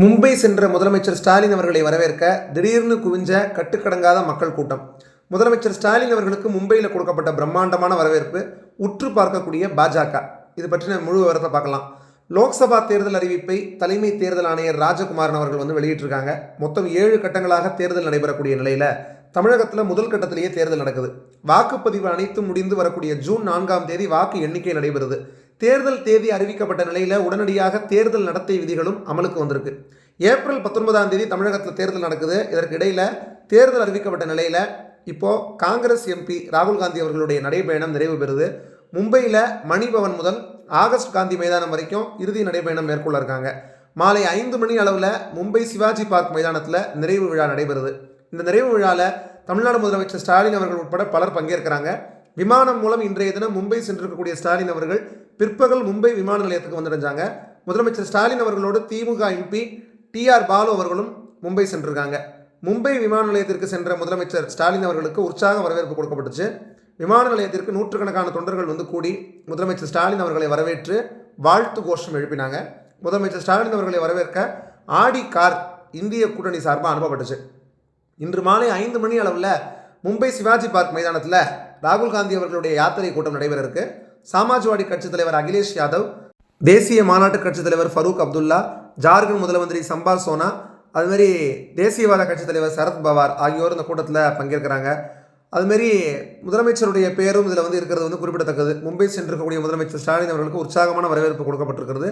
மும்பை சென்ற முதலமைச்சர் ஸ்டாலின் அவர்களை வரவேற்க திடீர்னு குவிஞ்ச கட்டுக்கடங்காத மக்கள் கூட்டம். முதலமைச்சர் ஸ்டாலின் அவர்களுக்கு மும்பையில் கொடுக்கப்பட்ட பிரம்மாண்டமான வரவேற்பு உற்று பார்க்கக்கூடிய பாஜக. இது பற்றின முழு விவரத்தை பார்க்கலாம். லோக்சபா தேர்தல் அறிவிப்பை தலைமை தேர்தல் ஆணையர் ராஜகுமாரன் அவர்கள் வந்து வெளியிட்டிருக்காங்க. மொத்தம் ஏழு கட்டங்களாக தேர்தல் நடைபெறக்கூடிய நிலையில் தமிழகத்தில் முதல் கட்டத்திலேயே தேர்தல் நடக்குது. வாக்குப்பதிவு அனைத்தும் முடிந்து வரக்கூடிய ஜூன் நான்காம் தேதி வாக்கு எண்ணிக்கை நடைபெறுது. தேர்தல் தேதி அறிவிக்கப்பட்ட நிலையில் உடனடியாக தேர்தல் நடத்தை விதிகளும் அமலுக்கு வந்திருக்கு. ஏப்ரல் பத்தொன்பதாம் தேதி தமிழகத்தில் தேர்தல் நடக்குது. இதற்கு இடையில் தேர்தல் அறிவிக்கப்பட்ட நிலையில் இப்போது காங்கிரஸ் எம்பி ராகுல் காந்தி அவர்களுடைய நடைபயணம் நிறைவு பெறுது. மும்பையில் மணிபவன் முதல் ஆகஸ்ட் காந்தி மைதானம் வரைக்கும் இறுதி நடைபயணம் மேற்கொள்ள இருக்காங்க. மாலை ஐந்து மணி அளவில் மும்பை சிவாஜி பார்க் மைதானத்தில் நிறைவு விழா நடைபெறுது. இந்த நிறைவு விழாவில் தமிழ்நாடு முதலமைச்சர் ஸ்டாலின் அவர்கள் உட்பட பலர் பங்கேற்கிறாங்க. விமானம் மூலம் இன்றைய தினம் மும்பை சென்றிருக்கக்கூடிய ஸ்டாலின் அவர்கள் பிற்பகல் மும்பை விமான நிலையத்துக்கு வந்துடைஞ்சாங்க முதலமைச்சர் ஸ்டாலின் அவர்களோடு திமுக எம்பி டிஆர் பாலு அவர்களும் மும்பை சென்றிருக்காங்க. மும்பை விமான நிலையத்திற்கு சென்ற முதலமைச்சர் ஸ்டாலின் அவர்களுக்கு உற்சாக வரவேற்பு கொடுக்கப்பட்டுச்சு. விமான நிலையத்திற்கு நூற்றுக்கணக்கான தொண்டர்கள் வந்து கூடி முதலமைச்சர் ஸ்டாலின் அவர்களை வரவேற்று வாழ்த்து கோஷம் எழுப்பினாங்க. முதலமைச்சர் ஸ்டாலின் அவர்களை வரவேற்க ஆடி கார் இந்திய கூட்டணி சார்பாக அனுப்பப்பட்டுச்சு. இன்று மாலை ஐந்து மணி அளவில் மும்பை சிவாஜி பார்க் மைதானத்தில் ராகுல் காந்தி அவர்களுடைய யாத்திரை கூட்டம் நடைபெற இருக்கு. சமாஜ்வாடி கட்சித் தலைவர் அகிலேஷ் யாதவ் தேசிய மாநாட்டு கட்சித் தலைவர் ஃபரூக் அப்துல்லா ஜார்க்கண்ட் முதலமந்திரி சம்பா சோனா அதுமாரி தேசியவாத கட்சித் தலைவர் சரத் பவார் ஆகியோர் இந்த கூட்டத்தில் பங்கேற்கிறாங்க. அதுமாரி முதலமைச்சருடைய பேரும் இதில் வந்து இருக்கிறது வந்து குறிப்பிடத்தக்கது. மும்பை சென்றிருக்கக்கூடிய முதலமைச்சர் ஸ்டாலின் அவர்களுக்கு உற்சாகமான வரவேற்பு கொடுக்கப்பட்டிருக்கிறது.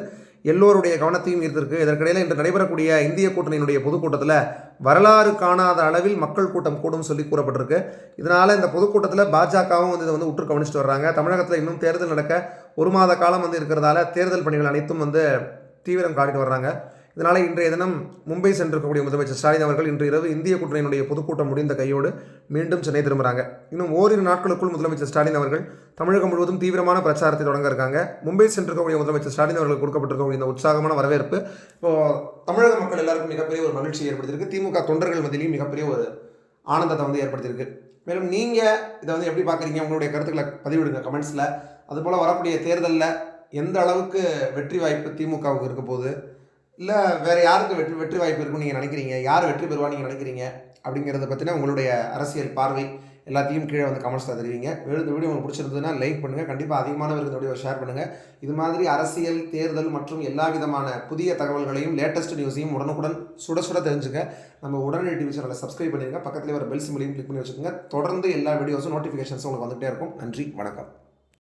எல்லோருடைய கவனத்தையும் ஈர்த்திருக்கு. இதற்கிடையில் இன்று நடைபெறக்கூடிய இந்திய கூட்டணியினுடைய பொதுக்கூட்டத்தில் வரலாறு காணாத அளவில் மக்கள் கூட்டம் கூடும் சொல்லி கூறப்பட்டிருக்கு. இதனால் இந்த பொதுக்கூட்டத்தில் பாஜகவும் வந்து இதை வந்து உற்று கவனிச்சுட்டு வர்றாங்க. தமிழகத்தில் இன்னும் தேர்தல் நடக்க ஒரு மாத காலம் வந்து இருக்கிறதால தேர்தல் பணிகள் அனைத்தும் வந்து தீவிரம் காட்டிட்டு வர்றாங்க. இதனால் இன்றைய தினம் மும்பை சென்றிருக்கக்கூடிய முதலமைச்சர் ஸ்டாலின் அவர்கள் இன்று இரவு இந்திய கூட்டணியினுடைய பொதுக்கூட்டம் முடிந்த கையோடு மீண்டும் சென்னை திரும்புகிறாங்க இன்னும் ஓரிரு நாட்களுக்குள் முதலமைச்சர் ஸ்டாலின் அவர்கள் தமிழகம் முழுவதும் தீவிரமான பிரச்சாரத்தை தொடங்க இருக்காங்க. மும்பை சென்றிருக்கக்கூடிய முதலமைச்சர் ஸ்டாலின் அவர்கள் கொடுக்கப்பட்டிருக்கக்கூடிய இந்த உற்சாகமான வரவேற்பு இப்போது தமிழக மக்கள் எல்லாருக்கும் மிகப்பெரிய ஒரு மகிழ்ச்சி ஏற்படுத்தியிருக்கு. திமுக தொண்டர்கள் மத்தியிலையும் மிகப்பெரிய ஒரு ஆனந்தத்தை வந்து ஏற்படுத்தியிருக்கு. மேலும் நீங்கள் இதை வந்து எப்படி பார்க்குறீங்க? உங்களுடைய கருத்துக்களை பதிவிடுங்க கமெண்ட்ஸில். அதுபோல் வரக்கூடிய தேர்தலில் எந்த அளவுக்கு வெற்றி வாய்ப்பு திமுகவுக்கு இருக்க போகுது? இல்லை வேறு யாருக்கு வெற்றி வெற்றி வாய்ப்பு இருக்குன்னு நீங்கள் நினைக்கிறீங்க? யார் வெற்றி பெறுவா நீங்கள் நினைக்கிறீங்க? அப்படிங்கிறத பற்றின உங்களுடைய அரசியல் பார்வை எல்லாத்தையும் கீழே வந்து கமெண்ட்ஸில் தெரிவிங்க. இந்த வீடியோ உங்களுக்கு பிடிச்சிருந்ததுன்னா லைக் பண்ணுங்கள் கண்டிப்பாக அதிகமானவர்கள் இந்த வீடியோ ஷேர் பண்ணுங்கள் இது மாதிரி அரசியல் தேர்தல் மற்றும் எல்லா விதமான புதிய தகவல்களையும் லேட்டஸ்ட் நியூஸையும் உடனுக்குடன் சுட சுட தெரிஞ்சுக்க. நம்ம உடனடி டிவி சேனலை சப்ஸ்கிரைப் பண்ணிடுங்க பக்கத்தில் ஒரு பெல் சிம்பிளையும் கிளிக் பண்ணி வச்சுக்கோங்க. தொடர்ந்து எல்லா வீடியோஸும் நோட்டிஃபிகேஷன்ஸும் உங்களுக்கு வந்துகிட்டே இருக்கும். நன்றி. வணக்கம்.